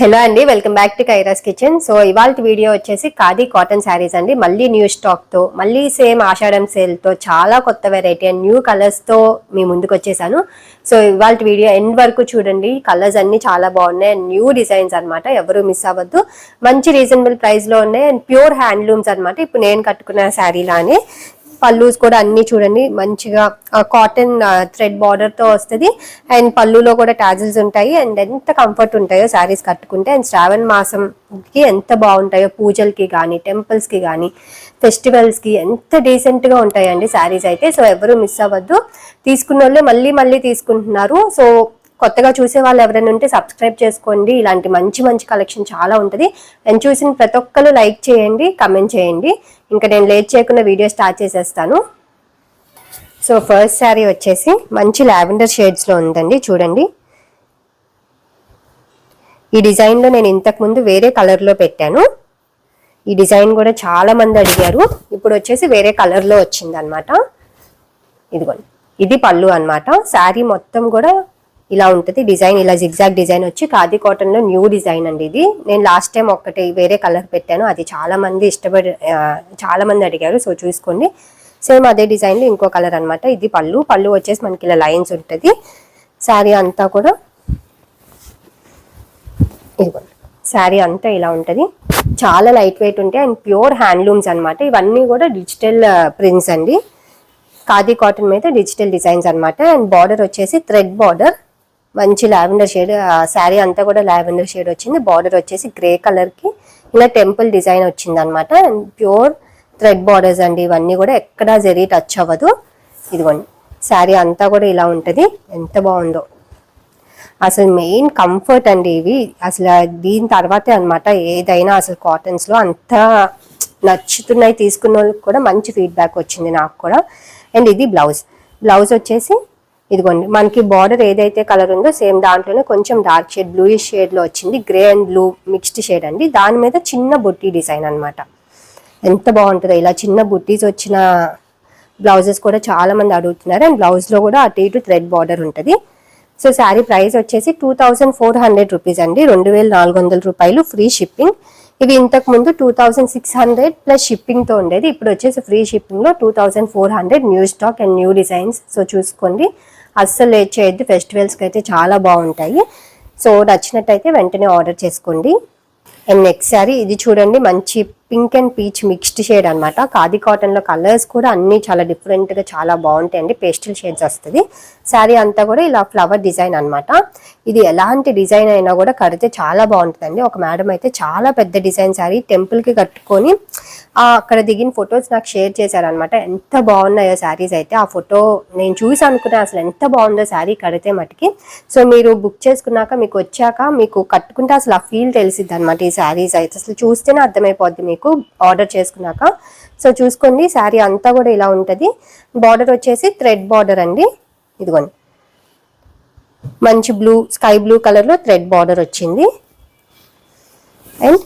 Hello అండి welcome back to కైరాస్ kitchen. So ఇవాళ video వచ్చేసి ఖాదీ కాటన్ శారీస్ అండి. మళ్ళీ న్యూ స్టాక్తో మళ్ళీ సేమ్ ఆషాఢం సేల్తో చాలా కొత్త వెరైటీ అండ్ న్యూ కలర్స్తో మీ ముందుకు వచ్చేసాను. సో ఇవాళ వీడియో ఎండ్ వరకు చూడండి. కలర్స్ అన్నీ చాలా బాగున్నాయి అండ్ న్యూ డిజైన్స్ అనమాట ఎవరు మిస్ అవ్వద్దు. మంచి రీజనబుల్ ప్రైస్లో ఉన్నాయి అండ్ ప్యూర్ హ్యాండ్లూమ్స్ అనమాట ఇప్పుడు నేను కట్టుకున్న శారీ లానే పల్లూస్ కూడా అన్ని చూడండి. మంచిగా కాటన్ థ్రెడ్ బార్డర్తో వస్తుంది. అండ్ పళ్ళులో కూడా టాజిల్స్ ఉంటాయి. అండ్ ఎంత కంఫర్ట్ ఉంటాయో శారీస్ కట్టుకుంటే. అండ్ శ్రావణ మాసంకి ఎంత బాగుంటాయో పూజలకి కానీ టెంపుల్స్కి కానీ ఫెస్టివల్స్కి ఎంత డీసెంట్గా ఉంటాయండి శారీస్ అయితే. సో ఎవరు మిస్ అవ్వద్దు. తీసుకున్న వాళ్ళు మళ్ళీ మళ్ళీ తీసుకుంటున్నారు. సో కొత్తగా చూసే వాళ్ళు ఎవరైనా ఉంటే సబ్స్క్రైబ్ చేసుకోండి. ఇలాంటి మంచి మంచి కలెక్షన్ చాలా ఉంటుంది. నేను చూసిన ప్రతి ఒక్కరు లైక్ చేయండి కమెంట్ చేయండి. ఇంకా నేను లేట్ చేయకుండా వీడియో స్టార్ట్ చేసేస్తాను. సో ఫస్ట్ శారీ వచ్చేసి మంచి లావెండర్ షేడ్స్లో ఉందండి. చూడండి. ఈ డిజైన్లో నేను ఇంతకు ముందు వేరే కలర్లో పెట్టాను. ఈ డిజైన్ కూడా చాలా మంది అడిగారు. ఇప్పుడు వచ్చేసి వేరే కలర్లో వచ్చింది అనమాట ఇదిగోండి. ఇది పళ్ళు అన్నమాట. శారీ మొత్తం కూడా ఇలా ఉంటుంది. డిజైన్ ఇలా జిగ్జాగ్ డిజైన్ వచ్చి ఖాదీ కాటన్లో న్యూ డిజైన్ అండి ఇది. నేను లాస్ట్ టైం ఒకటి వేరే కలర్ పెట్టాను. అది చాలా మంది ఇష్టపడి చాలా మంది అడిగారు. సో చూసుకోండి. సేమ్ అదే డిజైన్లో ఇంకో కలర్ అనమాట ఇది పళ్ళు. పళ్ళు వచ్చేసి మనకి ఇలా లైన్స్ ఉంటుంది. శారీ అంతా కూడా ఇదిగోండి శారీ అంతా ఇలా ఉంటుంది. చాలా లైట్ వెయిట్ ఉంటాయి. అండ్ ప్యూర్ హ్యాండ్లూమ్స్ అనమాట ఇవన్నీ కూడా డిజిటల్ ప్రింట్స్ అండి. ఖాదీ కాటన్ మీద డిజిటల్ డిజైన్స్ అనమాట అండ్ బార్డర్ వచ్చేసి థ్రెడ్ బార్డర్. మంచి లావెండర్ షేడ్ శారీ అంతా కూడా లావెండర్ షేడ్ వచ్చింది. బార్డర్ వచ్చేసి గ్రే కలర్కి ఇలా టెంపుల్ డిజైన్ వచ్చింది అనమాట అండ్ ప్యూర్ థ్రెడ్ బార్డర్స్ అండి ఇవన్నీ కూడా. ఎక్కడా జరీ టచ్ అవ్వదు. ఇదిగోండి. శారీ అంతా కూడా ఇలా ఉంటుంది. ఎంత బాగుందో. అసలు మెయిన్ కంఫర్ట్ అండి ఇవి. అసలు దీని తర్వాతే అనమాట ఏదైనా అసలు కాటన్స్లో అంత నచ్చుతున్నాయి తీసుకున్న వాళ్ళకి కూడా మంచి ఫీడ్బ్యాక్ వచ్చింది నాకు కూడా. అండ్ ఇది బ్లౌజ్. బ్లౌజ్ వచ్చేసి ఇదిగోండి మనకి బార్డర్ ఏదైతే కలర్ ఉందో సేమ్ దాంట్లోనే కొంచెం డార్క్ షేడ్ బ్లూయిష్ షేడ్లో వచ్చింది. Grey and blue mixed shade అండి. దాని మీద చిన్న బొట్టి డిజైన్ అన్నమాట. ఎంత బాగుంటుందో ఇలా చిన్న బుట్టీస్ వచ్చిన బ్లౌజెస్ కూడా చాలా మంది అడుగుతున్నారు. అండ్ బ్లౌజ్లో కూడా అటు ఇటు థ్రెడ్ బార్డర్ ఉంటుంది. సో శారీ ప్రైస్ వచ్చేసి two thousand four hundred rupees అండి. రెండు వేల నాలుగు వందల రూపాయలు ఫ్రీ షిప్పింగ్ ఇవి ఇంతకు ముందు two thousand six hundred plus షిప్పింగ్తో ఉండేది. ఇప్పుడు వచ్చేసి ఫ్రీ షిప్పింగ్లో two thousand four hundred new stock and new designs so చూసుకోండి. అస్సలు లేట్ చేయొద్దు. అయితే చాలా బాగుంటాయి. సో నచ్చినట్టయితే వెంటనే ఆర్డర్ చేసుకోండి. అండ్ నెక్స్ట్ శారీ ఇది చూడండి. మంచి pink and peach mixed shade అన్నమాట. ఖాదీ కాటన్లో కలర్స్ కూడా అన్ని చాలా డిఫరెంట్గా చాలా బాగుంటాయి అండి పేస్టల్ షేడ్స్ వస్తుంది. శారీ అంతా కూడా ఇలా ఫ్లవర్ డిజైన్ అన్నమాట. ఇది ఎలాంటి డిజైన్ అయినా కూడా కడితే చాలా బాగుంటుందండి. ఒక మేడం అయితే చాలా పెద్ద డిజైన్ శారీ టెంపుల్కి కట్టుకొని అక్కడ దిగిన ఫొటోస్ నాకు షేర్ చేశారనమాట ఎంత బాగున్నాయో శారీస్ అయితే. ఆ ఫోటో నేను చూసి అనుకున్నా అసలు ఎంత బాగుందో శారీ కడితే మటుకి. సో మీరు బుక్ చేసుకున్నాక మీకు వచ్చాక మీకు కట్టుకుంటే అసలు ఆ ఫీల్ తెలిసిద్ది అనమాట ఈ శారీస్ అయితే. అసలు చూస్తేనే అర్థమైపోద్ది మీకు. ఆర్డర్ చేసుకున్నాక. సో చూసుకోండి శారీ అంతా కూడా ఇలా ఉంటుంది. బార్డర్ వచ్చేసి థ్రెడ్ బార్డర్ అండి. ఇదిగోండి. మంచి బ్లూ స్కై బ్లూ కలర్లో థ్రెడ్ బార్డర్ వచ్చింది. అండ్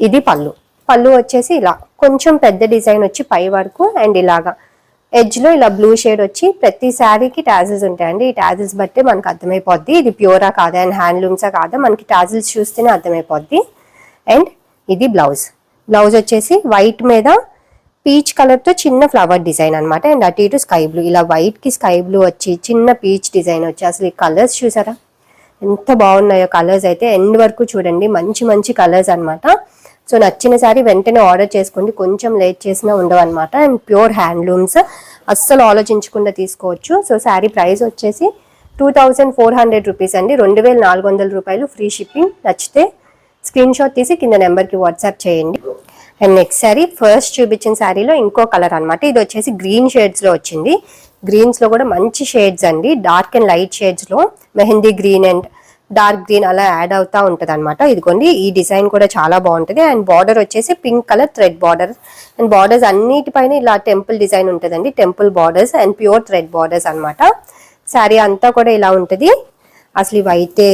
ఇది పళ్ళు. పళ్ళు వచ్చేసి ఇలా కొంచెం పెద్ద డిజైన్ వచ్చి పై వరకు అండ్ ఇలాగా. ఎడ్జ్లో ఇలా బ్లూ షేడ్ వచ్చి ప్రతి శారీకి టాజిల్స్ ఉంటాయండి. ఈ టాజిల్స్ బట్టి మనకు అర్థమైపోద్ది. ఇది ప్యూరా కాదా అండ్ హ్యాండ్లూమ్సా కాదా? మనకి టాజిల్స్ చూస్తేనే అర్థమైపోద్ది. అండ్ ఇది బ్లౌజ్. బ్లౌజ్ వచ్చేసి వైట్ మీద పీచ్ కలర్తో చిన్న ఫ్లవర్ డిజైన్ అన్నమాట. అండ్ అటు ఇటు స్కై బ్లూ. ఇలా వైట్కి స్కై బ్లూ వచ్చి చిన్న పీచ్ డిజైన్ వచ్చి అసలు ఈ కలర్స్ చూసారా? ఎంత బాగున్నాయో కలర్స్ అయితే. ఎండ్ వరకు చూడండి. మంచి మంచి కలర్స్ అన్నమాట. సో నచ్చిన సారీ వెంటనే ఆర్డర్ చేసుకోండి. కొంచెం లేట్ చేసినా ఉండవు అనమాట అండ్ ప్యూర్ హ్యాండ్లూమ్స్. అస్సలు ఆలోచించకుండా తీసుకోవచ్చు. సో శారీ ప్రైస్ వచ్చేసి two thousand four hundred rupees అండి. రెండు వేల నాలుగు వందల రూపాయలు ఫ్రీ షిప్పింగ్. నచ్చితే స్క్రీన్ షాట్ తీసి కింద నెంబర్కి వాట్సాప్ చేయండి. అండ్ నెక్స్ట్ శారీ ఫస్ట్ చూపించిన శారీలో ఇంకో కలర్ అన్నమాట. ఇది వచ్చేసి గ్రీన్ షేడ్స్లో వచ్చింది. గ్రీన్స్లో కూడా మంచి షేడ్స్ అండి. Dark and light షేడ్స్లో mehndi green and dark green అలా యాడ్ అవుతా ఉంటుంది అనమాట ఇదిగోండి ఈ డిజైన్ కూడా చాలా బాగుంటది. అండ్ బార్డర్ వచ్చేసి pink colour thread border. And borders అన్నిటిపైన ఇలా టెంపుల్ డిజైన్ ఉంటుందండి. Temple borders and pure thread borders అన్నమాట. శారీ అంతా కూడా ఇలా ఉంటుంది. అసలు ఇవైతే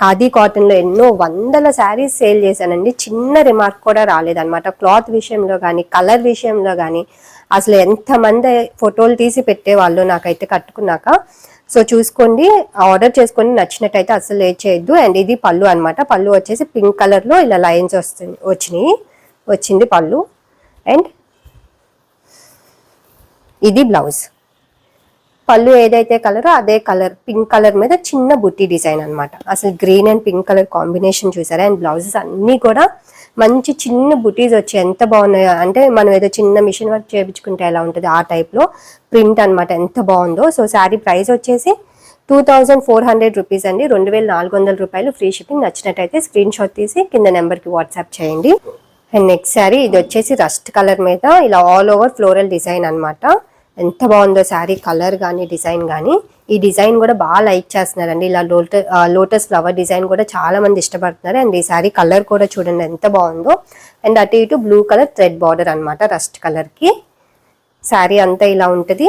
ఖాదీ కాటన్లో ఎన్నో వందల శారీస్ సేల్ చేశానండి. చిన్న రిమార్క్ కూడా రాలేదనమాట క్లాత్ విషయంలో కానీ కలర్ విషయంలో కానీ అసలు ఎంతమంది ఫోటోలు తీసి పెట్టేవాళ్ళు నాకైతే కట్టుకున్నాక. సో చూసుకోండి. ఆర్డర్ చేసుకొని నచ్చినట్టయితే అసలు ఏ చేయొద్దు. అండ్ ఇది పళ్ళు అన్నమాట. పళ్ళు వచ్చేసి పింక్ కలర్లో ఇలా లైన్స్ వస్తుంది వచ్చినాయి. వచ్చింది పళ్ళు. అండ్ ఇది బ్లౌజ్. పళ్ళు ఏదైతే కలరో అదే కలర్ పింక్ కలర్ మీద చిన్న బుట్టి డిజైన్ అన్నమాట. అసలు green and pink colour combination చూసారా? అండ్ బ్లౌజెస్ అన్నీ కూడా మంచి చిన్న బుటీస్ వచ్చి ఎంత బాగున్నాయో అంటే మనం ఏదో చిన్న మిషన్ వర్క్ చేయించుకుంటే ఎలా ఉంటుంది ఆ టైప్లో ప్రింట్ అన్నమాట ఎంత బాగుందో. సో శారీ ప్రైస్ వచ్చేసి two thousand four hundred rupees అండి. రెండు వేల నాలుగు వందల రూపాయలు ఫ్రీ షిప్పింగ్. నచ్చినట్టయితే స్క్రీన్ షాట్ తీసి కింద నెంబర్కి వాట్సాప్ చేయండి. అండ్ నెక్స్ట్ శారీ ఇది వచ్చేసి రస్ట్ కలర్ మీద ఇలా ఆల్ ఓవర్ ఫ్లోరల్ డిజైన్ అన్నమాట. ఎంత బాగుందో శారీ కలర్ కానీ డిజైన్ కానీ ఈ డిజైన్ కూడా బాగా లైక్ చేస్తున్నారండి. ఇలా లోటస్ లోటస్ ఫ్లవర్ డిజైన్ కూడా చాలా మంది ఇష్టపడుతున్నారు. అండ్ ఈ శారీ కలర్ కూడా చూడండి ఎంత బాగుందో. అండ్ అటు ఇటు బ్లూ కలర్ థ్రెడ్ బార్డర్ అనమాట రస్ట్ కలర్కి శారీ అంతా ఇలా ఉంటుంది.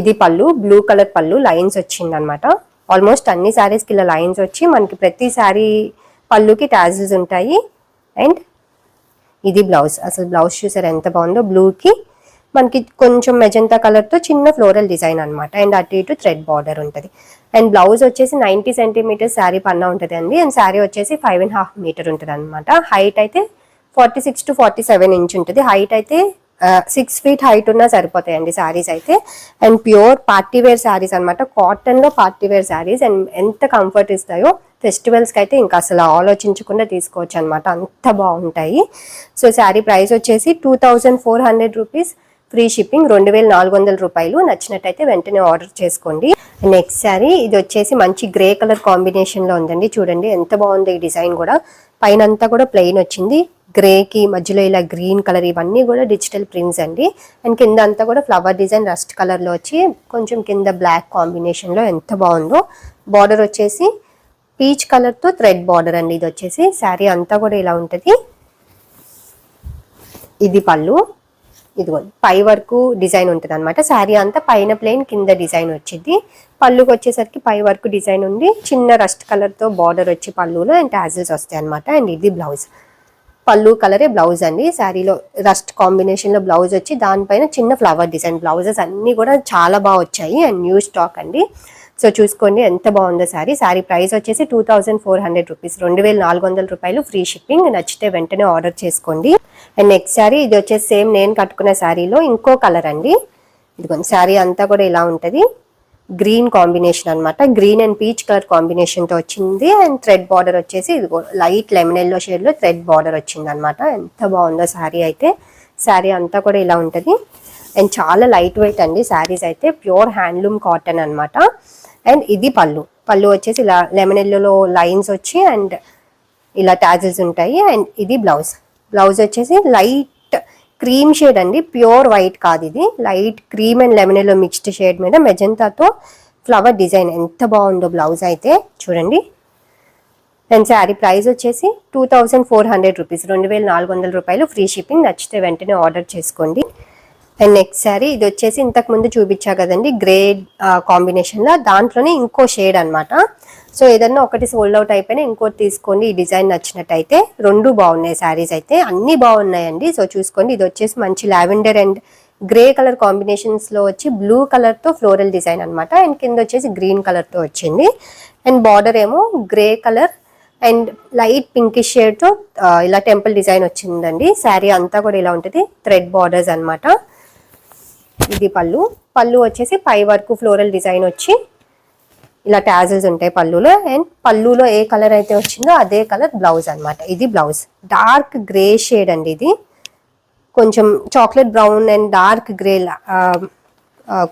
ఇది పళ్ళు బ్లూ కలర్ పళ్ళు లైన్స్ వచ్చింది అనమాట ఆల్మోస్ట్ అన్ని శారీస్కి ఇలా లైన్స్ వచ్చి మనకి ప్రతి శారీ పళ్ళుకి ట్యాజిల్స్ ఉంటాయి. అండ్ ఇది బ్లౌజ్. అసలు బ్లౌజ్ చూసారు ఎంత బాగుందో. బ్లూకి మనకి కొంచెం మెజంతా కలర్తో చిన్న ఫ్లోరల్ డిజైన్ అనమాట అండ్ అటు ఇటు థ్రెడ్ బార్డర్ ఉంటుంది. అండ్ బ్లౌజ్ వచ్చేసి నైంటీ సెంటీమీటర్స్ శారీ పన్నా ఉంటుంది అండి. అండ్ శారీ వచ్చేసి ఫైవ్ అండ్ హాఫ్ మీటర్ ఉంటుంది అనమాట హైట్ అయితే forty six to forty seven inch ఉంటుంది. హైట్ అయితే సిక్స్ ఫీట్ హైట్ ఉన్నా సరిపోతాయండి శారీస్ అయితే. And pure party wear saris అనమాట కాటన్లో పార్టీ వేర్ శారీస్. అండ్ ఎంత కంఫర్ట్ ఇస్తాయో ఫెస్టివల్స్కి అయితే ఇంకా అసలు ఆలోచించకుండా తీసుకోవచ్చు అనమాట అంత బాగుంటాయి. సో శారీ ప్రైస్ వచ్చేసి two thousand four hundred rupees free shipping రెండు వేల నాలుగు వందల రూపాయలు. నచ్చినట్టయితే వెంటనే ఆర్డర్ చేసుకోండి. నెక్స్ట్ శారీ ఇది వచ్చేసి మంచి గ్రే కలర్ కాంబినేషన్లో ఉందండి. చూడండి ఎంత బాగుంది ఈ డిజైన్ కూడా. పైన అంతా కూడా ప్లెయిన్ వచ్చింది. గ్రే కి మధ్యలో ఇలా గ్రీన్ కలర్ ఇవన్నీ కూడా డిజిటల్ ప్రింట్స్ అండి. అండ్ కింద అంతా కూడా ఫ్లవర్ డిజైన్ రస్ట్ కలర్లో వచ్చి కొంచెం కింద బ్లాక్ కాంబినేషన్లో ఎంత బాగుందో. బార్డర్ వచ్చేసి పీచ్ కలర్తో థ్రెడ్ బార్డర్ అండి. ఇది వచ్చేసి శారీ అంతా కూడా ఇలా ఉంటుంది. ఇది పళ్ళు. ఇదిగో పై వరకు డిజైన్ ఉంటుంది అనమాట శారీ అంతా పైన ప్లెయిన్ కింద డిజైన్ వచ్చింది. పళ్ళుకి వచ్చేసరికి పై వరకు డిజైన్ ఉంది. చిన్న రస్ట్ కలర్తో బార్డర్ వచ్చి పళ్ళులో అండ్ టాజిల్స్ వస్తాయి అనమాట అండ్ ఇది బ్లౌజ్. పళ్ళు కలరే బ్లౌజ్ అండి. శారీలో రస్ట్ కాంబినేషన్లో బ్లౌజ్ వచ్చి దానిపైన చిన్న ఫ్లవర్ డిజైన్ బ్లౌజెస్ అన్నీ కూడా చాలా బాగా వచ్చాయి. అండ్ న్యూ స్టాక్ అండి. సో చూసుకోండి ఎంత బాగుందో శారీ శారీ ప్రైస్ వచ్చేసి two thousand four hundred rupees. రెండు వేల నాలుగు వందల రూపాయలు ఫ్రీ షిప్పింగ్. నచ్చితే వెంటనే ఆర్డర్ చేసుకోండి. అండ్ నెక్స్ట్ శారీ ఇది వచ్చేసి సేమ్ నేను కట్టుకున్న శారీలో ఇంకో కలర్ అండి. ఇదిగోండి శారీ అంతా కూడా ఇలా ఉంటుంది. గ్రీన్ కాంబినేషన్ అనమాట గ్రీన్ అండ్ పీచ్ కలర్ కాంబినేషన్తో వచ్చింది. అండ్ థ్రెడ్ బార్డర్ వచ్చేసి ఇదిగో లైట్ లెమన్ ఎల్లో షేడ్లో థ్రెడ్ బార్డర్ వచ్చింది అనమాట ఎంత బాగుందో శారీ అయితే. శారీ అంతా కూడా ఇలా ఉంటుంది. అండ్ చాలా లైట్ వెయిట్ అండి శారీస్ అయితే. ప్యూర్ హ్యాండ్లూమ్ కాటన్ అనమాట అండ్ ఇది పళ్ళు. పళ్ళు వచ్చేసి ఇలా లెమన్ ఎల్లోలో లైన్స్ వచ్చి అండ్ ఇలా ట్యాజిల్స్ ఉంటాయి. అండ్ ఇది బ్లౌజ్ బ్లౌజ్ వచ్చేసి లైట్ క్రీమ్ షేడ్ అండి. ప్యూర్ వైట్ కాదు ఇది. Light cream and lemon yellow mixed shade మీద మెజంతాతో ఫ్లవర్ డిజైన్ ఎంత బాగుందో బ్లౌజ్ అయితే. చూడండి. అండ్ శారీ ప్రైస్ వచ్చేసి two thousand four hundred rupees రెండు వేల నాలుగు వందల రూపాయలు ఫ్రీ షిప్పింగ్ నచ్చితే వెంటనే ఆర్డర్ చేసుకోండి. అండ్ నెక్స్ట్ శారీ ఇది వచ్చేసి ఇంతకు ముందు చూపించా కదండి గ్రే కాంబినేషన్లో. దాంట్లోనే ఇంకో షేడ్ అన్నమాట. సో ఏదన్నా ఒకటి సోల్డ్ అవుట్ అయిపోయినా ఇంకోటి తీసుకోండి ఈ డిజైన్ నచ్చినట్టయితే. రెండు బాగున్నాయి శారీస్ అయితే. అన్ని బాగున్నాయండి. సో చూసుకోండి ఇది వచ్చేసి మంచి లావెండర్ అండ్ గ్రే కలర్ కాంబినేషన్స్లో వచ్చి బ్లూ కలర్తో ఫ్లోరల్ డిజైన్ అన్నమాట. అండ్ కింద వచ్చేసి గ్రీన్ కలర్తో వచ్చింది. అండ్ బార్డర్ ఏమో grey colour and light pinkish షేడ్తో ఇలా టెంపుల్ డిజైన్ వచ్చిందండి. శారీ అంతా కూడా ఇలా ఉంటుంది. థ్రెడ్ బార్డర్స్ అన్నమాట. ఇది పళ్ళు. పళ్ళు వచ్చేసి పై వరకు ఫ్లోరల్ డిజైన్ వచ్చి ఇలా టాజిల్స్ ఉంటాయి పళ్ళులో. అండ్ పళ్ళులో ఏ కలర్ అయితే వచ్చిందో అదే కలర్ బ్లౌజ్ అనమాట ఇది బ్లౌజ్. డార్క్ గ్రే షేడ్ అండి ఇది. కొంచెం chocolate brown and dark grey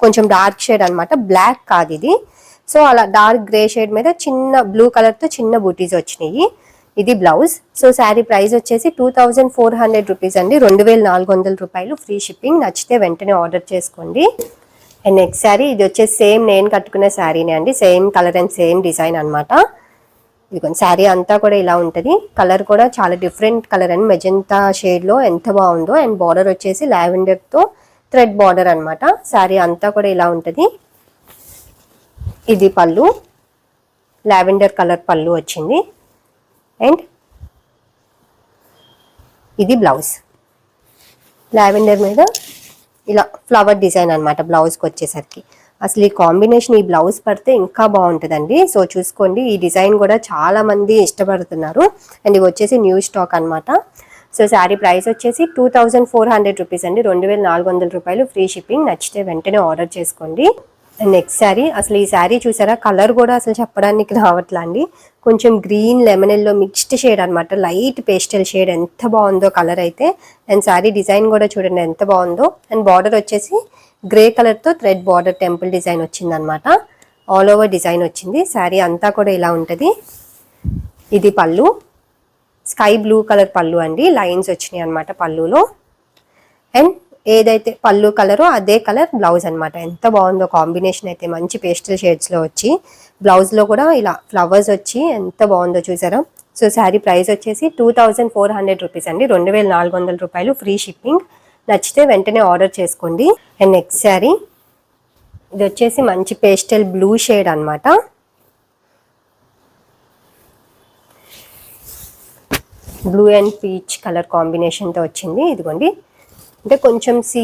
కొంచెం డార్క్ షేడ్ అన్నమాట. బ్లాక్ కాదు ఇది. సో అలా డార్క్ గ్రే షేడ్ మీద చిన్న బ్లూ కలర్తో చిన్న బూటీస్ వచ్చినాయి. ఇది బ్లౌజ్. సో శారీ ప్రైస్ వచ్చేసి two thousand four hundred rupees అండి. రెండు వేల నాలుగు వందల రూపాయలు ఫ్రీ షిప్పింగ్. నచ్చితే వెంటనే ఆర్డర్ చేసుకోండి. అండ్ నెక్స్ట్ శారీ ఇది వచ్చేసి సేమ్ నేను కట్టుకున్న శారీనే అండి. Same colour and same design అన్నమాట. కొంచెం శారీ అంతా కూడా ఇలా ఉంటుంది. కలర్ కూడా చాలా డిఫరెంట్ కలర్ అండ్ మెజంతా షేడ్లో ఎంత బాగుందో. అండ్ బార్డర్ వచ్చేసి లావెండర్తో థ్రెడ్ బార్డర్ అన్నమాట. శారీ అంతా కూడా ఇలా ఉంటుంది. ఇది పళ్ళు. లావెండర్ కలర్ పళ్ళు వచ్చింది. అండ్ ఇది బ్లౌజ్. లావెండర్ మీద ఇలా ఫ్లవర్ డిజైన్ అనమాట బ్లౌజ్కి వచ్చేసరికి. అసలు ఈ కాంబినేషన్ ఈ బ్లౌజ్ పడితే ఇంకా బాగుంటుందండి. సో చూసుకోండి ఈ డిజైన్ కూడా చాలా మంది ఇష్టపడుతున్నారు. అండ్ ఇవి వచ్చేసి న్యూ స్టాక్ అనమాట సో శారీ ప్రైస్ వచ్చేసి two thousand four hundred rupees అండి. రెండు వేల నాలుగు వందల రూపాయలు ఫ్రీ షిప్పింగ్. నచ్చితే వెంటనే ఆర్డర్ చేసుకోండి. నెక్స్ట్ శారీ అసలు ఈ శారీ చూసారా? కలర్ కూడా అసలు చెప్పడానికి రావట్లా అండి కొంచెం green lemon yellow mixed shade అనమాట లైట్ పేస్టల్ షేడ్ ఎంత బాగుందో కలర్ అయితే. అండ్ శారీ డిజైన్ కూడా చూడండి ఎంత బాగుందో. అండ్ బార్డర్ వచ్చేసి గ్రే కలర్తో థ్రెడ్ బార్డర్ టెంపుల్ డిజైన్ వచ్చింది అనమాట ఆల్ ఓవర్ డిజైన్ వచ్చింది. శారీ అంతా కూడా ఇలా ఉంటుంది. ఇది పళ్ళు. స్కై బ్లూ కలర్ పళ్ళు అండి. లైన్స్ వచ్చినాయి అనమాట పళ్ళులో. అండ్ ఏదైతే పళ్ళు కలరో అదే కలర్ బ్లౌజ్ అనమాట ఎంత బాగుందో కాంబినేషన్ అయితే మంచి పేస్టల్ షేడ్స్లో వచ్చి బ్లౌజ్లో కూడా ఇలా ఫ్లవర్స్ వచ్చి ఎంత బాగుందో చూసారా? సో శారీ ప్రైస్ వచ్చేసి two thousand four hundred rupees అండి. రెండు వేల నాలుగు వందల రూపాయలు ఫ్రీ షిప్పింగ్. నచ్చితే వెంటనే ఆర్డర్ చేసుకోండి. And next sari. ఇది వచ్చేసి మంచి పేస్టల్ బ్లూ షేడ్ అనమాట బ్లూ అండ్ పీచ్ కలర్ కాంబినేషన్తో వచ్చింది. ఇదిగోండి. అంటే కొంచెం sea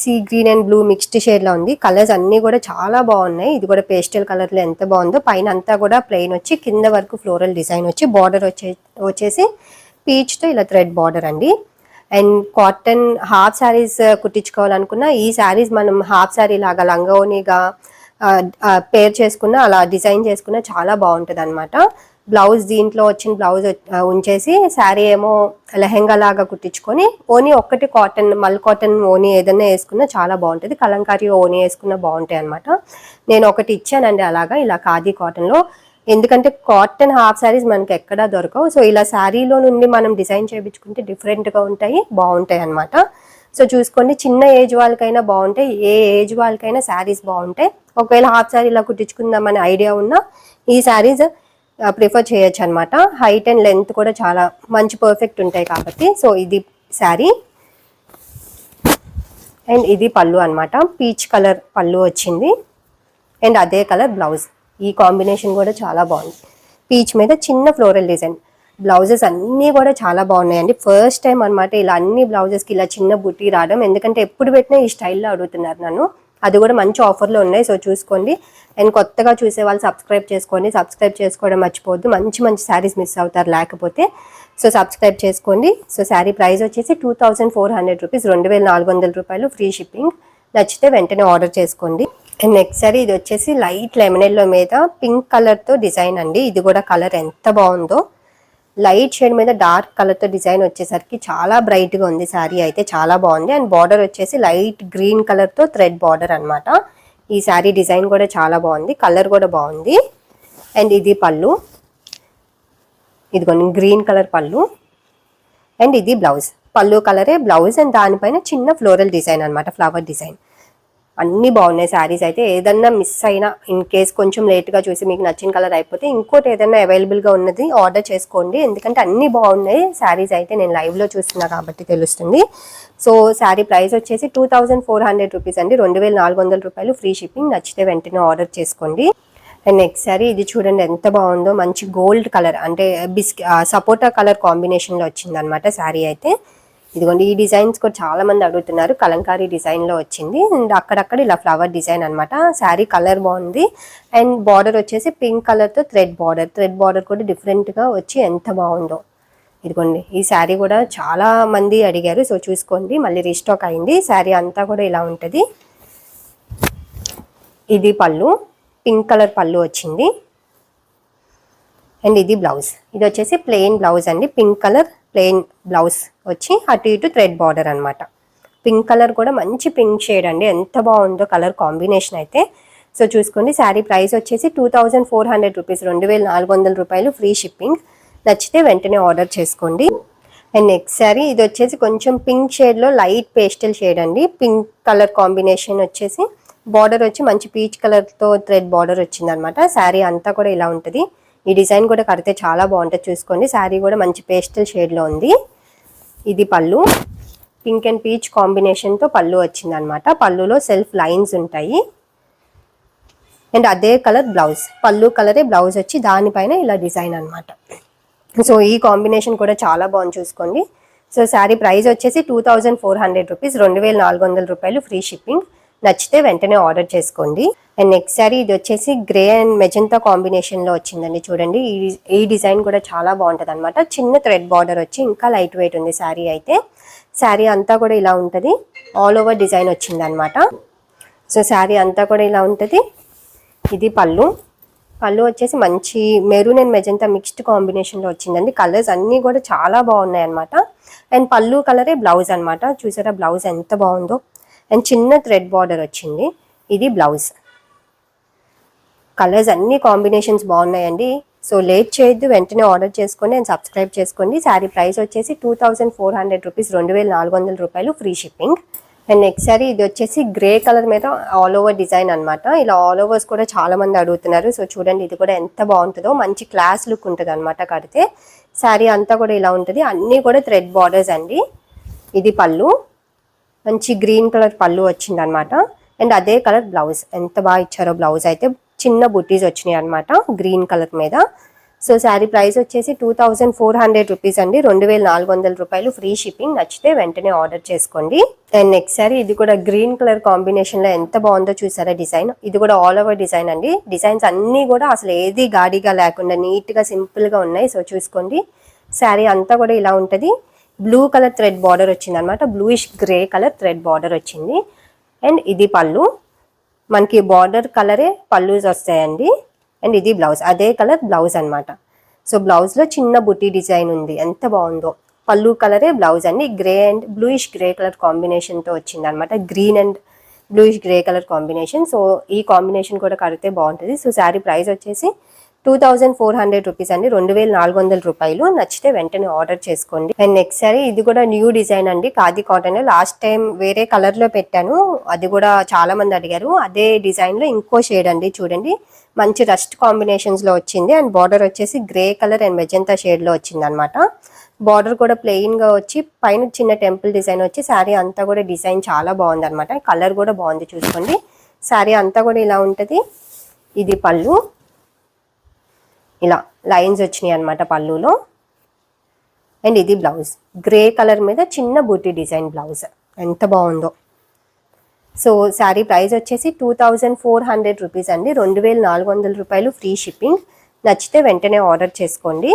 sea green and blue mixed షేడ్లో ఉంది. కలర్స్ అన్నీ కూడా చాలా బాగున్నాయి. ఇది కూడా పేస్టల్ కలర్లో ఎంత బాగుందో. పైన అంతా కూడా ప్లెయిన్ వచ్చి కింద వరకు ఫ్లోరల్ డిజైన్ వచ్చి బార్డర్ వచ్చే వచ్చేసి పీచ్తో ఇలా థ్రెడ్ బార్డర్ అండి. అండ్ కాటన్ హాఫ్ శారీస్ కుట్టించుకోవాలనుకున్న ఈ శారీస్ మనం హాఫ్ శారీ లాగా లంగోనిగా పేర్ చేసుకున్న అలా డిజైన్ చేసుకున్న చాలా బాగుంటుంది అనమాట బ్లౌజ్ దీంట్లో వచ్చిన బ్లౌజ్ ఉంచేసి శారీ ఏమో లెహెంగా లాగా కుట్టించుకొని ఓనీ ఒక్కటి కాటన్ మల్ కాటన్ ఓనీ ఏదైనా వేసుకున్నా చాలా బాగుంటుంది. కలంకారీ ఓనీ వేసుకున్నా బాగుంటాయి అనమాట నేను ఒకటి ఇచ్చానండి అలాగా ఇలా ఖాదీ కాటన్లో. ఎందుకంటే కాటన్ హాఫ్ శారీస్ మనకి ఎక్కడా దొరకవు. సో ఇలా శారీలో నుండి మనం డిజైన్ చేయించుకుంటే డిఫరెంట్గా ఉంటాయి బాగుంటాయి అనమాట సో చూసుకోండి చిన్న ఏజ్ వాళ్ళకైనా బాగుంటాయి ఏ ఏజ్ వాళ్ళకైనా శారీస్ బాగుంటాయి. ఒకవేళ హాఫ్ శారీ ఇలా కుట్టించుకుందామనే ఐడియా ఉన్నా ఈ శారీస్ ప్రిఫర్ చేయొచ్చు అనమాట హైట్ అండ్ లెంత్ కూడా చాలా మంచి పర్ఫెక్ట్ ఉంటాయి కాబట్టి. సో ఇది శారీ అండ్ ఇది పళ్ళు అనమాట పీచ్ కలర్ పళ్ళు వచ్చింది. అండ్ అదే కలర్ బ్లౌజ్ ఈ కాంబినేషన్ కూడా చాలా బాగుంది. పీచ్ మీద చిన్న ఫ్లోరల్ డిజైన్ బ్లౌజెస్ అన్నీ కూడా చాలా బాగున్నాయండి. ఫస్ట్ టైం అనమాట ఇలా అన్ని బ్లౌజెస్కి ఇలా చిన్న బుట్టి రావడం. ఎందుకంటే ఎప్పుడు పెట్టినా ఈ స్టైల్లో అడుగుతున్నారు నన్ను. అది కూడా మంచి ఆఫర్లో ఉన్నాయి. సో చూసుకోండి. అండ్ కొత్తగా చూసే వాళ్ళు సబ్స్క్రైబ్ చేసుకోండి. సబ్స్క్రైబ్ చేసుకోవడం మర్చిపోవద్దు. మంచి మంచి శారీస్ మిస్ అవుతారు లేకపోతే. సో సబ్స్క్రైబ్ చేసుకోండి. సో శారీ ప్రైస్ వచ్చేసి two thousand four hundred rupees రెండు వేల నాలుగు వందల రూపాయలు ఫ్రీ షిప్పింగ్. నచ్చితే వెంటనే ఆర్డర్ చేసుకోండి. అండ్ నెక్స్ట్ సారీ ఇది వచ్చేసి లైట్ లెమనెల్లో మీద పింక్ కలర్తో డిజైన్ అండి. ఇది కూడా కలర్ ఎంత బాగుందో. లైట్ షేడ్ మీద డార్క్ కలర్తో డిజైన్ వచ్చేసరికి చాలా బ్రైట్గా ఉంది. శారీ అయితే చాలా బాగుంది. అండ్ బార్డర్ వచ్చేసి లైట్ గ్రీన్ కలర్తో థ్రెడ్ బార్డర్ అనమాట ఈ శారీ డిజైన్ కూడా చాలా బాగుంది. కలర్ కూడా బాగుంది. అండ్ ఇది పళ్ళు. ఇదిగోండి గ్రీన్ కలర్ పళ్ళు. అండ్ ఇది బ్లౌజ్. పళ్ళు కలరే బ్లౌజ్ అండ్ దానిపైన చిన్న ఫ్లోరల్ డిజైన్ అన్నమాట ఫ్లవర్ డిజైన్. అన్నీ బాగున్నాయి శారీస్ అయితే. ఏదన్నా మిస్ అయినా ఇన్ కేస్ కొంచెం లేట్గా చూసి మీకు నచ్చిన కలర్ అయిపోతే ఇంకోటి ఏదైనా అవైలబుల్గా ఉన్నది ఆర్డర్ చేసుకోండి. ఎందుకంటే అన్నీ బాగున్నాయి. శారీస్ అయితే నేను లైవ్లో చూస్తున్నా కాబట్టి తెలుస్తుంది. సో శారీ ప్రైస్ వచ్చేసి two thousand four hundred rupees అండి. రెండు వేల నాలుగు వందల రూపాయలు ఫ్రీ షిప్పింగ్ నచ్చితే వెంటనే ఆర్డర్ చేసుకోండి. అండ్ నెక్స్ట్ సారీ ఇది చూడండి ఎంత బాగుందో. మంచి గోల్డ్ కలర్ అంటే బిస్క్ సపోటా కలర్ కాంబినేషన్లో వచ్చిందనమాట శారీ అయితే. ఇదిగోండి ఈ డిజైన్స్ కూడా చాలా మంది అడుగుతున్నారు. కలంకారీ డిజైన్లో వచ్చింది. అండ్ అక్కడక్కడ ఇలా ఫ్లవర్ డిజైన్ అనమాట శారీ కలర్ బాగుంది. అండ్ బార్డర్ వచ్చేసి పింక్ కలర్తో థ్రెడ్ బార్డర్. థ్రెడ్ బార్డర్ కూడా డిఫరెంట్గా వచ్చి ఎంత బాగుందో. ఇదిగోండి ఈ శారీ కూడా చాలా మంది అడిగారు. సో చూసుకోండి మళ్ళీ రీస్టాక్ అయింది. శారీ అంతా కూడా ఇలా ఉంటుంది. ఇది పళ్ళు. పింక్ కలర్ పళ్ళు వచ్చింది. అండ్ ఇది బ్లౌజ్. ఇది వచ్చేసి ప్లెయిన్ బ్లౌజ్ అండి. పింక్ కలర్ ప్లెయిన్ బ్లౌజ్ వచ్చి అటు ఇటు థ్రెడ్ బార్డర్ అనమాట పింక్ కలర్ కూడా మంచి పింక్ షేడ్ అండి. ఎంత బాగుందో కలర్ కాంబినేషన్ అయితే. సో చూసుకోండి శారీ ప్రైస్ వచ్చేసి two thousand four hundred rupees రెండు వేల నాలుగు వందల రూపాయలు ఫ్రీ షిప్పింగ్. నచ్చితే వెంటనే ఆర్డర్ చేసుకోండి. అండ్ నెక్స్ట్ శారీ ఇది వచ్చేసి కొంచెం పింక్ షేడ్లో లైట్ పేస్టల్ షేడ్ అండి. పింక్ కలర్ కాంబినేషన్ వచ్చేసి బార్డర్ వచ్చి మంచి పీచ్ కలర్తో థ్రెడ్ బార్డర్ వచ్చిందనమాట శారీ అంతా కూడా ఇలా ఉంటుంది. ఈ డిజైన్ కూడా కడితే చాలా బాగుంటుంది చూసుకోండి. శారీ కూడా మంచి పేస్టల్ షేడ్లో ఉంది. ఇది పళ్ళు. పింక్ అండ్ పీచ్ కాంబినేషన్తో పళ్ళు వచ్చింది అనమాట పళ్ళులో సెల్ఫ్ లైన్స్ ఉంటాయి. అండ్ అదే కలర్ బ్లౌజ్ పళ్ళు కలరే బ్లౌజ్ వచ్చి దానిపైన ఇలా డిజైన్ అనమాట. సో ఈ కాంబినేషన్ కూడా చాలా బాగుంది చూసుకోండి. సో శారీ ప్రైస్ వచ్చేసి two thousand four hundred rupees రెండు వేల నాలుగు వందల రూపాయలు ఫ్రీ షిప్పింగ్ నచ్చితే వెంటనే ఆర్డర్ చేసుకోండి. అండ్ నెక్స్ట్ సారీ ఇది వచ్చేసి గ్రే అండ్ మెజంతా కాంబినేషన్లో వచ్చిందండి చూడండి. ఈ ఈ డిజైన్ కూడా చాలా బాగుంటది అనమాట చిన్న థ్రెడ్ బార్డర్ వచ్చి ఇంకా లైట్ వెయిట్ ఉంది శారీ అయితే. శారీ అంతా కూడా ఇలా ఉంటుంది. ఆల్ ఓవర్ డిజైన్ వచ్చింది అనమాట సో శారీ అంతా కూడా ఇలా ఉంటుంది. ఇది పళ్ళు. పళ్ళు వచ్చేసి మంచి మెరూన్ అండ్ మెజంతా మిక్స్డ్ కాంబినేషన్లో వచ్చిందండి. కలర్స్ అన్నీ కూడా చాలా బాగున్నాయి అనమాట అండ్ పళ్ళు కలరే బ్లౌజ్ అనమాట చూసారా బ్లౌజ్ ఎంత బాగుందో. అండ్ చిన్న థ్రెడ్ బార్డర్ వచ్చింది. ఇది బ్లౌజ్. కలర్స్ అన్ని కాంబినేషన్స్ బాగున్నాయండి. సో లేట్ చేయొద్దు వెంటనే ఆర్డర్ చేసుకోండి అండ్ సబ్స్క్రైబ్ చేసుకోండి. శారీ ప్రైస్ వచ్చేసి two thousand four hundred rupees రెండు వేల నాలుగు వందల రూపాయలు free shipping. And next sari ఇది వచ్చేసి గ్రే కలర్ మీద ఆల్ ఓవర్ డిజైన్ అన్నమాట. ఇలా ఆల్ ఓవర్స్ కూడా చాలా మంది అడుగుతున్నారు. సో చూడండి ఇది కూడా ఎంత బాగుంటుందో. మంచి క్లాస్ లుక్ ఉంటుంది అనమాట కడితే. శారీ అంతా కూడా ఇలా ఉంటుంది. అన్నీ కూడా థ్రెడ్ బార్డర్స్ అండి. ఇది పళ్ళు. మంచి గ్రీన్ కలర్ పళ్ళు వచ్చింది అనమాట అండ్ అదే కలర్ బ్లౌజ్. ఎంత బాగా ఇచ్చారో బ్లౌజ్ అయితే చిన్న బుట్టీస్ వచ్చినాయి అనమాట గ్రీన్ కలర్ మీద. సో శారీ ప్రైస్ వచ్చేసి two thousand four hundred rupees అండి. రెండు వేల నాలుగు వందల రూపాయలు ఫ్రీ షిప్పింగ్. నచ్చితే వెంటనే ఆర్డర్ చేసుకోండి. అండ్ నెక్స్ట్ సారీ ఇది కూడా గ్రీన్ కలర్ కాంబినేషన్లో ఎంత బాగుందో చూసారా డిజైన్? ఇది కూడా ఆల్ ఓవర్ డిజైన్ అండి. డిజైన్స్ అన్నీ కూడా అసలు ఏది గాడిగా లేకుండా నీట్గా సింపుల్గా ఉన్నాయి. సో చూసుకోండి. శారీ అంతా కూడా ఇలా ఉంటుంది. బ్లూ కలర్ థ్రెడ్ బార్డర్ వచ్చింది అనమాట bluish grey colour thread border వచ్చింది. అండ్ ఇది పళ్ళు. మనకి బార్డర్ కలరే పళ్ళుస్ వస్తాయండి. అండ్ ఇది బ్లౌజ్. అదే కలర్ బ్లౌజ్ అనమాట. సో బ్లౌజ్లో చిన్న బుట్టి డిజైన్ ఉంది. ఎంత బాగుందో. పళ్ళు కలరే బ్లౌజ్ అండి. Grey and bluish grey colour కాంబినేషన్తో వచ్చింది అనమాట green and bluish grey colour combination. So ఈ కాంబినేషన్ కూడా కడితే బాగుంటుంది. సో శారీ ప్రైస్ వచ్చేసి two thousand four hundred rupees అండి. రెండు వేల నాలుగు వందల రూపాయలు. నచ్చితే వెంటనే ఆర్డర్ చేసుకోండి. అండ్ నెక్స్ట్ సారీ ఇది కూడా న్యూ డిజైన్ అండి. కాది కాటన్. లాస్ట్ టైం వేరే కలర్లో పెట్టాను. అది కూడా చాలా మంది అడిగారు. అదే డిజైన్లో ఇంకో షేడ్ అండి. చూడండి. మంచి రస్ట్ కాంబినేషన్స్లో వచ్చింది. అండ్ బార్డర్ వచ్చేసి గ్రే కలర్ అండ్ మెజంతా షేడ్లో వచ్చింది అనమాట బార్డర్ కూడా ప్లెయిన్గా వచ్చి పైన చిన్న టెంపుల్ డిజైన్ వచ్చి శారీ అంతా కూడా డిజైన్ చాలా బాగుంది అనమాట కలర్ కూడా బాగుంది చూసుకోండి. శారీ అంతా కూడా ఇలా ఉంటది. ఇది పళ్ళు. ఇలా లైన్స్ వచ్చినాయి అనమాట పళ్ళులో. అండ్ ఇది బ్లౌజ్. గ్రే కలర్ మీద చిన్న బూటీ డిజైన్ బ్లౌజ్. ఎంత బాగుందో. సో శారీ ప్రైస్ వచ్చేసి two thousand four hundred rupees అండి. రెండు వేల నాలుగు వందల రూపాయలు ఫ్రీ షిప్పింగ్. నచ్చితే వెంటనే ఆర్డర్ చేసుకోండి.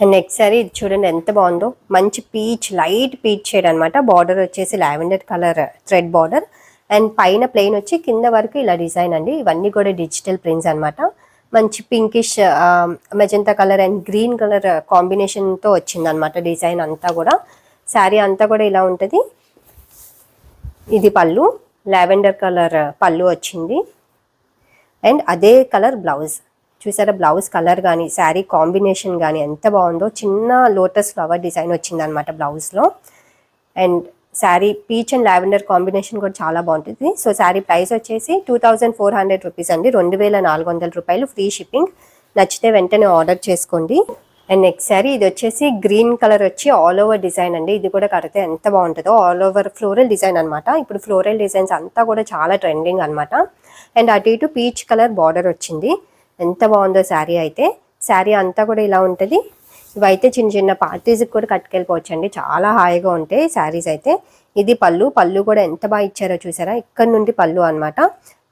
అండ్ నెక్స్ట్ శారీ ఇది చూడండి ఎంత బాగుందో. మంచి పీచ్ లైట్ పీచ్ షేడ్ అనమాట బార్డర్ వచ్చేసి lavender colour thread border. And పైన ప్లెయిన్ వచ్చి కింద వరకు ఇలా డిజైన్ అండి. ఇవన్నీ కూడా డిజిటల్ ప్రింట్స్ అనమాట మంచి pinkish magenta colour and green colour కాంబినేషన్తో వచ్చింది అనమాట డిజైన్ అంతా కూడా. శారీ అంతా కూడా ఇలా ఉంటుంది. ఇది పళ్ళు లావెండర్ కలర్ పళ్ళు వచ్చింది. అండ్ అదే కలర్ బ్లౌజ్ చూసారా బ్లౌజ్ కలర్ కానీ శారీ కాంబినేషన్ కానీ ఎంత బాగుందో చిన్న లోటస్ ఫ్లవర్ డిజైన్ వచ్చింది అనమాట బ్లౌజ్లో and sari peach and lavender combination కూడా చాలా బాగుంటుంది. సో శారీ ప్రైస్ వచ్చేసి two thousand four hundred rupees అండి. రెండు వేల నాలుగు వందల రూపాయలు ఫ్రీ షిప్పింగ్. నచ్చితే వెంటనే ఆర్డర్ చేసుకోండి. అండ్ నెక్స్ట్ శారీ ఇది వచ్చేసి గ్రీన్ కలర్ వచ్చి ఆల్ ఓవర్ డిజైన్ అండి. ఇది కూడా కడితే ఎంత బాగుంటుందో. ఆల్ ఓవర్ ఫ్లోరల్ డిజైన్ అనమాట ఇప్పుడు ఫ్లోరల్ డిజైన్స్ అంతా కూడా చాలా ట్రెండింగ్ అనమాట అండ్ అటు ఇటు పీచ్ కలర్ బార్డర్ వచ్చింది. ఎంత బాగుందో శారీ అయితే. శారీ అంతా కూడా ఇలా ఉంటుంది. ఇవైతే చిన్న చిన్న పార్టీస్కి కూడా కట్టుకెళ్ళిపోవచ్చు అండి చాలా హాయిగా ఉంటాయి శారీస్ అయితే. ఇది పళ్ళు పళ్ళు కూడా ఎంత బాగా ఇచ్చారో చూసారా? ఇక్కడ నుండి పళ్ళు అనమాట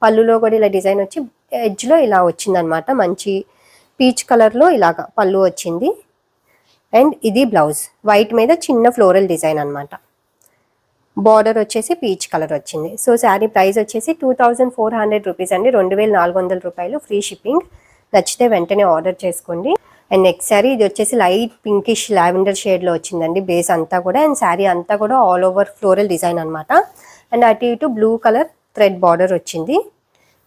పళ్ళులో కూడా ఇలా డిజైన్ వచ్చి ఎడ్జ్లో ఇలా వచ్చిందనమాట మంచి పీచ్ కలర్లో ఇలాగా పళ్ళు వచ్చింది. అండ్ ఇది బ్లౌజ్ వైట్ మీద చిన్న ఫ్లోరల్ డిజైన్ అనమాట బార్డర్ వచ్చేసి పీచ్ కలర్ వచ్చింది. సో శారీ ప్రైస్ వచ్చేసి two thousand four hundred rupees అండి. రెండు వేల నాలుగు వందల రూపాయలు ఫ్రీ షిప్పింగ్ నచ్చితే వెంటనే ఆర్డర్ చేసుకోండి. అండ్ నెక్స్ట్ శారీ ఇది వచ్చేసి లైట్ పింకిష్ లావెండర్ షేడ్లో వచ్చిందండి. బేస్ అంతా కూడా అండ్ శారీ అంతా కూడా ఆల్ ఓవర్ ఫ్లోరల్ డిజైన్ అనమాట అండ్ అటు ఇటు బ్లూ కలర్ థ్రెడ్ బార్డర్ వచ్చింది.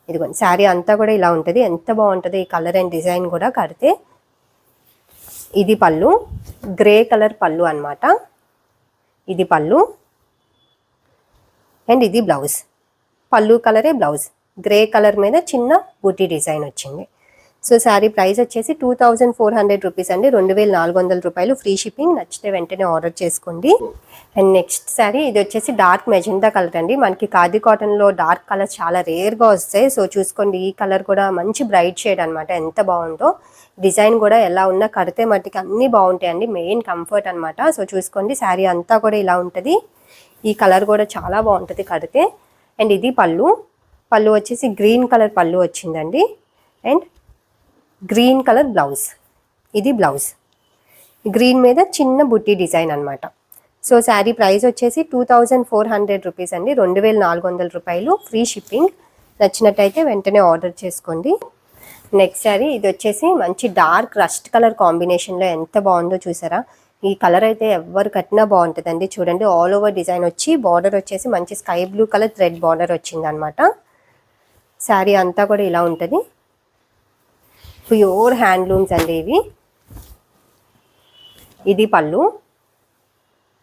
ఇదిగోండి శారీ అంతా కూడా ఇలా ఉంటుంది. ఎంత బాగుంటుంది ఈ కలర్ అండ్ డిజైన్ కూడా కడితే. ఇది పళ్ళు గ్రే కలర్ పళ్ళు అనమాట ఇది పళ్ళు. అండ్ ఇది బ్లౌజ్ పళ్ళు కలరే బ్లౌజ్ గ్రే కలర్ మీద చిన్న బూటీ డిజైన్ వచ్చింది. సో శారీ ప్రైస్ వచ్చేసి two thousand four hundred rupees అండి. రెండు వేల నాలుగు వందల రూపాయలు ఫ్రీ షిప్పింగ్. నచ్చితే వెంటనే ఆర్డర్ చేసుకోండి. అండ్ నెక్స్ట్ శారీ ఇది వచ్చేసి డార్క్ మెజెండా కలర్ అండి. మనకి ఖాదీ కాటన్లో డార్క్ కలర్ చాలా రేర్గా వస్తాయి. సో చూసుకోండి ఈ కలర్ కూడా మంచి బ్రైట్ షేడ్ అనమాట ఎంత బాగుందో. డిజైన్ కూడా ఎలా ఉన్నా కడితే మట్టికి అన్నీ బాగుంటాయండి మెయిన్ కంఫర్ట్ అనమాట సో చూసుకోండి శారీ అంతా కూడా ఇలా ఉంటుంది. ఈ కలర్ కూడా చాలా బాగుంటుంది కడితే. అండ్ ఇది పళ్ళు. పళ్ళు వచ్చేసి గ్రీన్ కలర్ పళ్ళు వచ్చిందండి. అండ్ గ్రీన్ కలర్ బ్లౌజ్ ఇది బ్లౌజ్ గ్రీన్ మీద చిన్న బుట్టి డిజైన్ అన్నమాట. సో శారీ ప్రైస్ వచ్చేసి two thousand four hundred rupees అండి. రెండు వేల నాలుగు వందల రూపాయలు ఫ్రీ షిప్పింగ్. నచ్చినట్టయితే వెంటనే ఆర్డర్ చేసుకోండి. నెక్స్ట్ శారీ ఇది వచ్చేసి మంచి డార్క్ రస్ట్ కలర్ కాంబినేషన్లో ఎంత బాగుందో చూసారా? ఈ కలర్ అయితే ఎవరు కట్టినా బాగుంటుందండి. చూడండి ఆల్ ఓవర్ డిజైన్ వచ్చి బార్డర్ వచ్చేసి మంచి sky blue colour thread border వచ్చిందనమాట శారీ అంతా కూడా ఇలా ఉంటుంది. ప్యూర్ హ్యాండ్లూమ్స్ అండి ఇవి. ఇది పళ్ళు.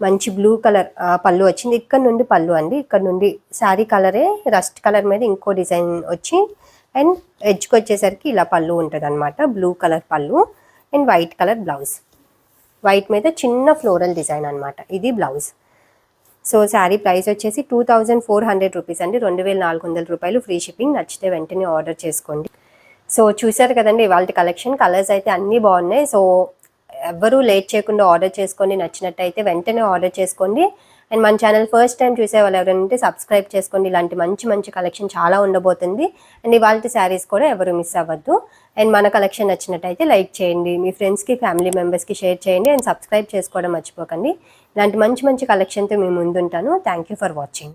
మంచి బ్లూ కలర్ పళ్ళు వచ్చింది. ఇక్కడ నుండి పళ్ళు అండి. ఇక్కడ నుండి శారీ కలరే రస్ట్ కలర్ మీద ఇంకో డిజైన్ వచ్చి అండ్ ఎడ్జ్కి వచ్చేసరికి ఇలా పళ్ళు ఉంటుంది అనమాట బ్లూ కలర్ పళ్ళు and white colour blouse. White మీద చిన్న ఫ్లోరల్ డిజైన్ అనమాట ఇది బ్లౌజ్. సో శారీ ప్రైస్ వచ్చేసి two thousand four hundred rupees అండి. రెండు వేల నాలుగు వందల రూపాయలు ఫ్రీ షిప్పింగ్. నచ్చితే వెంటనే ఆర్డర్ చేసుకోండి. సో చూసారు కదండి వాళ్ళ కలెక్షన్ కలర్స్ అయితే అన్నీ బాగున్నాయి. సో ఎవ్వరూ లేట్ చేయకుండా ఆర్డర్ చేసుకోండి నచ్చినట్టయితే వెంటనే ఆర్డర్ చేసుకోండి. అండ్ మన ఛానల్ ఫస్ట్ టైం చూసే వాళ్ళు ఎవరైనా సబ్స్క్రైబ్ చేసుకోండి. ఇలాంటి మంచి మంచి కలెక్షన్ చాలా ఉండబోతుంది. అండ్ ఇవాళ శారీస్ కూడా ఎవరు మిస్ అవ్వద్దు. అండ్ మన కలెక్షన్ నచ్చినట్టయితే లైక్ చేయండి. మీ ఫ్రెండ్స్కి ఫ్యామిలీ మెంబర్స్కి షేర్ చేయండి. అండ్ సబ్స్క్రైబ్ చేసుకోవడం మర్చిపోకండి. ఇలాంటి మంచి మంచి కలెక్షన్తో మేము ముందుంటాను. Thank you for watching.